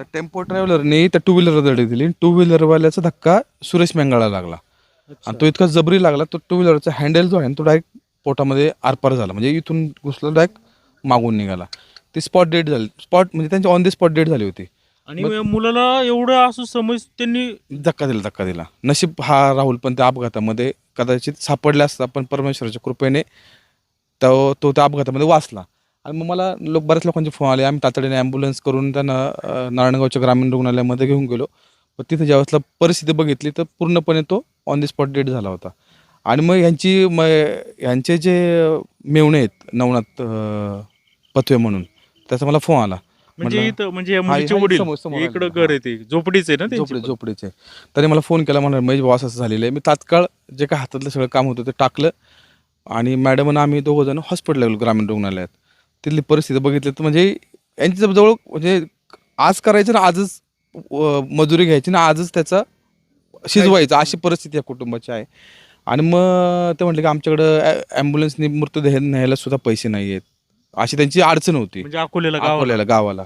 त्या टेम्पो ट्रॅव्हलरने त्या two wheeler धडक दिली. टू व्हीलरवाल्याचा धक्का सुरेश मेंगाळा लागला. आणि तो इतका जबरी लागला तो टू व्हीलरचा हँडल जो आहे ना, तो डायरेक्ट पोटामध्ये आरपार झाला. म्हणजे इथून घुसला डायरेक्ट मागून निघाला. ती स्पॉट डेट झाली. स्पॉट म्हणजे त्यांची ऑन द स्पॉट डेट झाली होती. आणि मुलाला एवढं असं समज त्यांनी धक्का दिला धक्का दिला. नशीब हा राहुल पण त्या अपघातामध्ये कदाचित सापडला असता पण परमेश्वराच्या कृपेने तो तो त्या अपघातामध्ये वाचला. आणि मग मला लोक बऱ्याच लोकांचे फोन आले. आम्ही तातडीने ॲम्ब्युलन्स करून त्यांना अं, नारायणगावच्या ग्रामीण रुग्णालयामध्ये घेऊन गेलो. पण तिथे ज्यावेळेसला परिस्थिती बघितली तर पूर्णपणे तो ऑन द स्पॉट डेट झाला होता. आणि मग यांची मग यांचे जे मेवणे आहेत नवनाथ अं, पथवे म्हणून त्याचा मला फोन आला. म्हणजे म्हणलं, इथं म्हणजे या हा- मुलीचे हा वडील समोर- समोर इकडं. घर आहे ते झोपडीच आहे ना त्यांची झोपडी पण. झोपडीचे. त्याने मला फोन केला म्हणा महेश भाऊ असं असं झालेलं आहे. मी तात्काळ जे काय हातातलं सगळं काम होतं ते टाकलं. आणि मॅडम आणि आम्ही दोघं जण हॉस्पिटलला गेलो ग्रामीण रुग्णालयात. तिथली परिस्थिती बघितली तर म्हणजे यांची जवळ म्हणजे आज करायचं ना आजच मजुरी घ्यायची ना आजच त्याचा शिजवायचा. अशी परिस्थिती या कुटुंबाची आहे. आणि मग ते म्हटले की आमच्याकडं ॲम्ब्युलन्सनी मृतदेह न्यायला सुद्धा पैसे नाही आहेत अशी त्यांची अडचण होती. म्हणजे अकोल्याला गावाला.